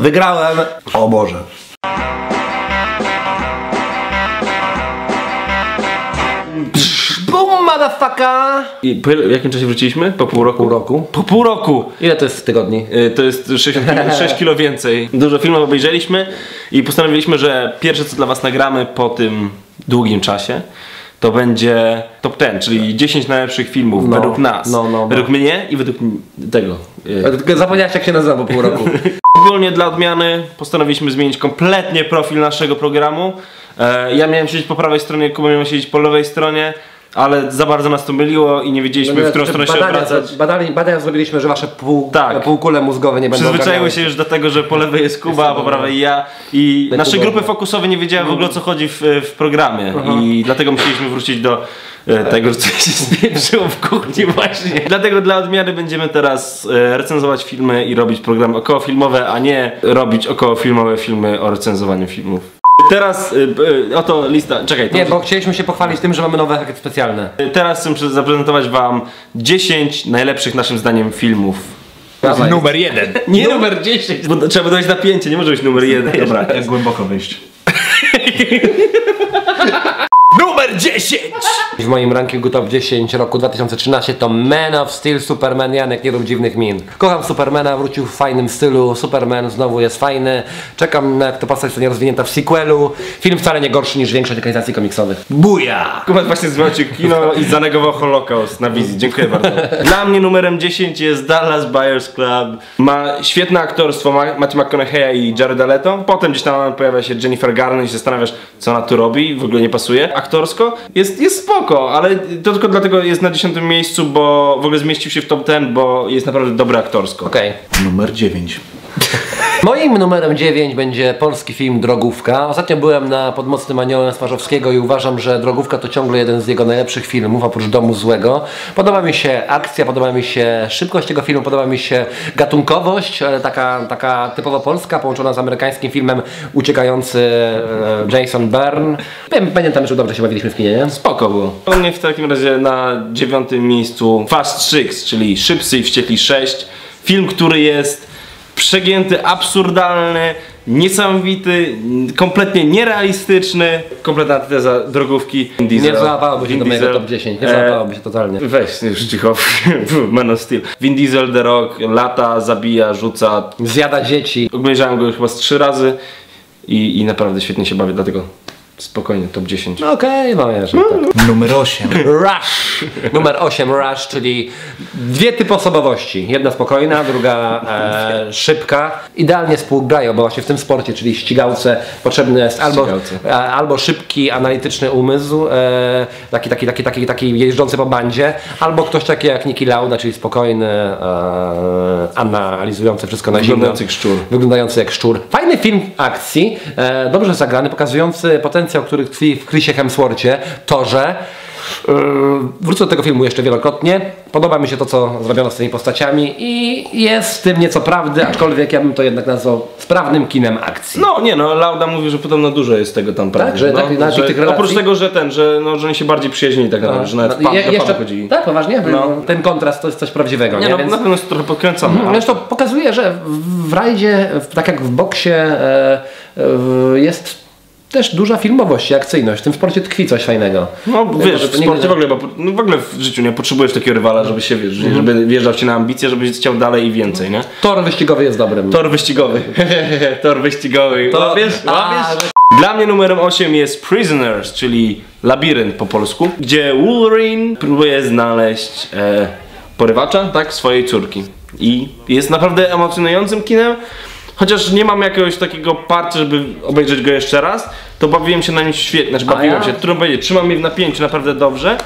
Wygrałem. O Boże. Boom, motherfucker! I po w jakim czasie wróciliśmy? Po pół roku? Pół roku. Po pół roku! Ile to jest tygodni? Y, To jest 6, 6 kilo więcej. Dużo filmów obejrzeliśmy i postanowiliśmy, że pierwsze co dla was nagramy po tym długim czasie to będzie top 10, czyli 10 najlepszych filmów No, według nas. no, no, no. Według mnie i według tego. y, Zapomniałeś jak się nazywa po pół roku. Ogólnie dla odmiany postanowiliśmy zmienić kompletnie profil naszego programu. E, Ja miałem siedzieć po prawej stronie, Kuba miał siedzieć po lewej stronie, ale za bardzo nas to myliło i nie wiedzieliśmy, w którą stronę się badania, obracać. badania, badania zrobiliśmy, że wasze pół, Tak. półkule mózgowe nie będą Przyzwyczaiły się już do tego, że po lewej jest Kuba, a po prawej ja i nasze grupy fokusowe nie wiedziały w ogóle o co chodzi w, w programie i dlatego musieliśmy wrócić do e, tego, co się spieprzyło w kuchni właśnie. Dlatego dla odmiany będziemy teraz e, recenzować filmy i robić programy okołofilmowe, a nie robić okołofilmowe filmy o recenzowaniu filmów. Teraz e, oto lista, czekaj, Nie, bo chcieliśmy się pochwalić tym, że mamy nowe efekty specjalne. teraz chcę zaprezentować wam 10 najlepszych naszym zdaniem filmów. Dawaj. Numer jeden. Nie numer 10, bo trzeba budować napięcie, nie może być numer 1. Dobra, jak głęboko wejść. Numer 10! W moim rankingu top 10 roku 2013 to Man of Steel, Superman, Janek, nie rób dziwnych min. Kocham Supermana, wrócił w fajnym stylu, Superman znowu jest fajny. Czekam na jak to postać zostanie rozwinięta w sequelu. Film wcale nie gorszy niż większość ekranizacji komiksowych. Buja! Kubat właśnie zwrócił kino i zanegował Holokaust na wizji. Dziękuję bardzo. Dla mnie numerem 10 jest Dallas Buyers Club. Ma świetne aktorstwo Ma- Matthew McConaughey'a i Jareda Leto. Potem gdzieś tam pojawia się Jennifer Garner i się zastanawiasz, co ona tu robi. W ogóle nie pasuje. Jest, jest spoko, ale to tylko dlatego jest na 10 miejscu, bo w ogóle zmieścił się w top 10, bo jest naprawdę dobry aktorsko. Okej. Numer 9. Moim numerem 9 będzie polski film Drogówka. Ostatnio byłem na Podmocnym Aniołem Smarzowskiego i uważam, że Drogówka to ciągle jeden z jego najlepszych filmów, oprócz Domu Złego. Podoba mi się akcja, podoba mi się szybkość tego filmu, podoba mi się gatunkowość, taka, taka typowo polska, połączona z amerykańskim filmem Uciekający e, Jason Byrne. Pamię- Pamiętam, że dobrze się bawiliśmy w kinie, nie? Spoko było. U mnie w takim razie na dziewiątym miejscu Fast Six, czyli Szybcy i Wściekli 6. Film, który jest przegięty, absurdalny, niesamowity, kompletnie nierealistyczny. Kompletna antiteza drogówki. Vin Nie Diesel. załapałoby się Vin do mojego Diesel. top 10, nie E, załapałoby się totalnie. Weź już cicho, Man of Steel. Vin Diesel, The Rock, lata, zabija, rzuca. Zjada dzieci. Obejrzałem go chyba z trzy razy i, i naprawdę świetnie się bawię, dlatego spokojnie, top 10. No okej, no ja, że tak. Numer 8. Rush. Numer 8 Rush, czyli dwie typy osobowości. Jedna spokojna, druga e, szybka. Idealnie współgrają, bo właśnie w tym sporcie, czyli ścigałce, potrzebny jest albo, e, albo szybki, analityczny umysł, e, taki, taki, taki, taki, taki jeżdżący po bandzie, albo ktoś taki jak Niki Lauda, czyli spokojny, e, analizujący wszystko na zimno. Wyglądający jak szczur. Wyglądający jak szczur. Fajny film akcji, e, dobrze zagrany, pokazujący potencjał, który tkwi w Chrisie Hemsworthie, to, że Yy, Wrócę do tego filmu jeszcze wielokrotnie. Podoba mi się to, co zrobiono z tymi postaciami i jest w tym nieco prawdy, aczkolwiek ja bym to jednak nazwał sprawnym kinem akcji. No nie no, Lauda mówi, że podobno dużo jest tego tam prawdy. że no, tak, na że, relacji? Oprócz tego, że ten, że, no, że oni się bardziej przyjaźnili tak naprawdę, że nawet No, pan, je, jeszcze, chodzili. tak, poważnie? No. Ten kontrast to jest coś prawdziwego, nie? Nie no, Więc... na pewno jest trochę podkręcone. ale- Zresztą pokazuje, że w, rajdzie, tak jak w boksie, e, e, jest też duża filmowość i akcyjność. W tym sporcie tkwi coś fajnego. No wiesz, w sporcie w ogóle, bo no, w ogóle w życiu nie potrzebujesz takiego rywala, żeby się, wiesz, Mhm. żeby wjeżdżał ci na ambicje, żebyś chciał dalej i więcej, nie? Tor wyścigowy jest dobrym. Tor wyścigowy. Tor wyścigowy. To- Łapiesz? A, Łapiesz? Dla mnie numerem 8 jest Prisoners, czyli labirynt po polsku, gdzie Wolverine próbuje znaleźć e, porywacza, tak, swojej córki. I jest naprawdę emocjonującym kinem. Chociaż nie mam jakiegoś takiego parcia, żeby obejrzeć go jeszcze raz, to bawiłem się na nim świetnie, znaczy bawiłem ja? się, trudno powiedzieć, trzymam mnie w napięciu naprawdę dobrze.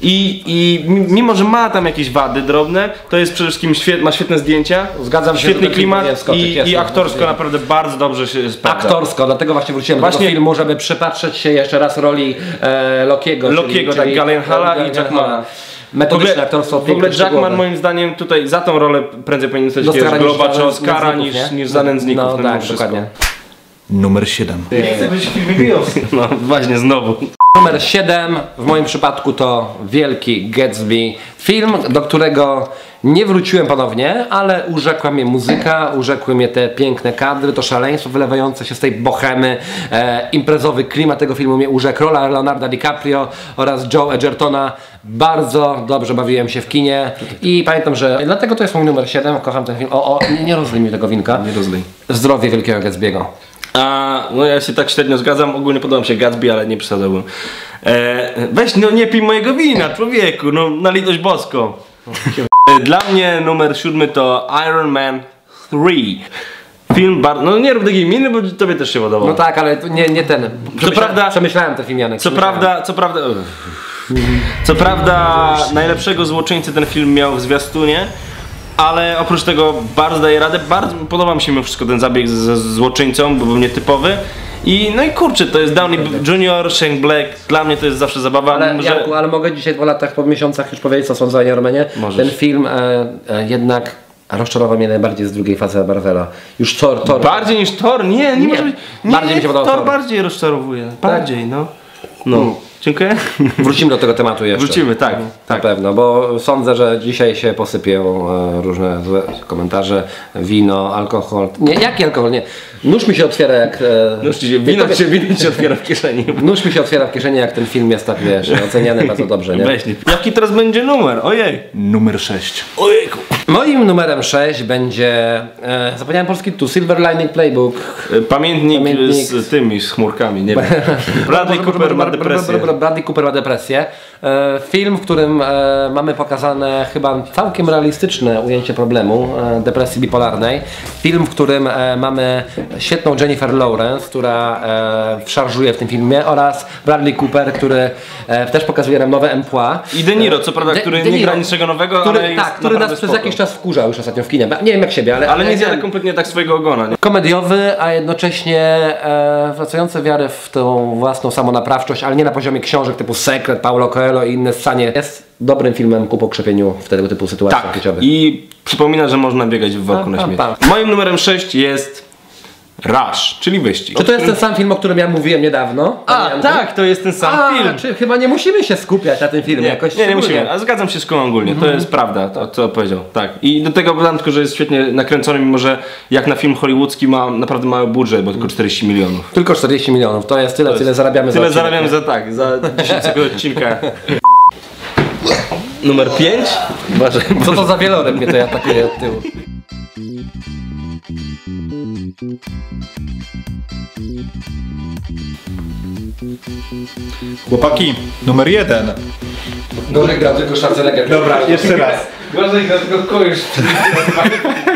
I, I mi- mimo, że ma tam jakieś wady drobne, to jest przede wszystkim świet, ma świetne zdjęcia, Zgadzam się, świetny klimat wskoczyć, i, jasne. i aktorsko naprawdę bardzo dobrze się sprawdza. Aktorsko, dlatego właśnie wróciłem do Właśnie- tego filmu, żeby przypatrzeć się jeszcze raz roli e, Lokiego. Lokiego, czyli, tak, Gyllenhaala i Jackmana. Metodyczne aktorstwo, w ogóle piękne Jackman szczegółowe. moim zdaniem tutaj za tą rolę prędzej powinien dostać jakiegoś niż Globa czy za Oscara Nędzników, niż, nie? niż za nędzników. No mimo tak, wszystko. dokładnie. Numer 7. No właśnie, znowu. Numer 7 w moim przypadku to Wielki Gatsby. Film, do którego nie wróciłem ponownie, ale urzekła mnie muzyka, urzekły mnie te piękne kadry, to szaleństwo wylewające się z tej bohemy, e, imprezowy klimat tego filmu mnie urzekł, rola Leonarda DiCaprio oraz Joe Edgertona. Bardzo dobrze bawiłem się w kinie i pamiętam, że dlatego to jest mój numer 7, kocham ten film. O, o nie, nie rozlej mi tego winka. Nie rozlej. Zdrowie Wielkiego Gatsby'ego. A, no ja się tak średnio zgadzam, ogólnie podoba mi się Gatsby, ale nie przesadzałbym. E, weź, no nie pij mojego wina, człowieku, no na litość boską. E, Dla mnie numer siódmy to Iron Man 3. Film bardzo, no nie rób takiej miny, bo tobie też się podobał. No tak, ale to nie, nie ten. Przemyśla- prawda- Przemyślałem ten film, Janek. Co prawda, co prawda, co prawda najlepszego złoczyńcy ten film miał w zwiastunie, ale oprócz tego bardzo daje radę, bardzo podoba mi się mimo wszystko ten zabieg ze złoczyńcą, bo był nietypowy. I no i kurczę, to jest Downey Jr., Shane Black, dla mnie to jest zawsze zabawa, Ale, że... Janku, ale mogę dzisiaj po latach, po miesiącach już powiedzieć, co sądzę o Ironmanie. Ten film e, e, jednak rozczarował mnie najbardziej z drugiej fazy Marvela. Już Thor, Thor. Bardziej niż Thor? Nie, nie, Nie. może być. Nie, Bardziej mi się podobał Thor. Thor. bardziej rozczarowuje. Bardziej, no. No. Dziękuję. Wrócimy do tego tematu jeszcze. Wrócimy, tak. Na tak. pewno, bo sądzę, że dzisiaj się posypią e, różne złe komentarze. Wino, alkohol. Nie, jaki alkohol? Nie. Nóż mi się otwiera jak... E, No, oczywiście, wino się, wino się otwiera w kieszeni. Nóż mi się otwiera w kieszeni jak ten film jest tak, wiesz, oceniany bardzo dobrze, nie? Weź, nie. Jaki teraz będzie numer? Ojej. Numer 6. Ojejku. Moim numerem 6 będzie, e, zapomniałem polski tytuł, Silver Lining Playbook. Pamiętnik, Pamiętnik z tymi, z chmurkami, nie wiem. Bradley Cooper ma depresję. Bradley Cooper ma depresję. E, Film, w którym e, mamy pokazane chyba całkiem realistyczne ujęcie problemu e, depresji bipolarnej. Film, w którym mamy świetną Jennifer Lawrence, która szarżuje w tym filmie oraz Bradley Cooper, który też pokazuje nam nowe emploi. I De Niro, co prawda, De- który De nie gra niczego nowego, który, ale jest Tak, który nas naprawdę przez spoko. jakiś czas wkurzał już ostatnio w kinie. Nie wiem jak siebie, ale... Ale nie zjada kompletnie tak swojego ogona, nie? komediowy, a jednocześnie e, wracający wiarę w tą własną samonaprawczość, ale nie na poziomie książek typu Sekret, Paulo Coelho i inne scanie. Jest dobrym filmem ku pokrzepieniu w tego typu sytuacjach Tak. życiowych. I przypomina, że można biegać w worku na pa. Moim numerem 6 jest Rush, czyli wyścig. Czy to jest ten sam film, o którym ja mówiłem niedawno? A, Janku? tak, to jest ten sam A, film. czy chyba nie musimy się skupiać na tym filmie Nie, jakoś nie, nie musimy, a zgadzam się z Kołem ogólnie, Mhm. to jest prawda, to co powiedział, tak. I do tego dodam tylko, że jest świetnie nakręcony, mimo że jak na film hollywoodzki ma naprawdę mały budżet, bo tylko 40 milionów. Tylko 40 milionów, to jest tyle, tyle zarabiamy za Tyle odcinek, zarabiam nie? za tak, za 10 sekund odcinka. Numer 5? Uważaj, Co to za wieloryb mnie to atakuje od tyłu? Chłopaki, numer 1. Gorzej gra tylko Schwarzenegger. Dobra, jeszcze raz. Gorzej gra tylko kojusz.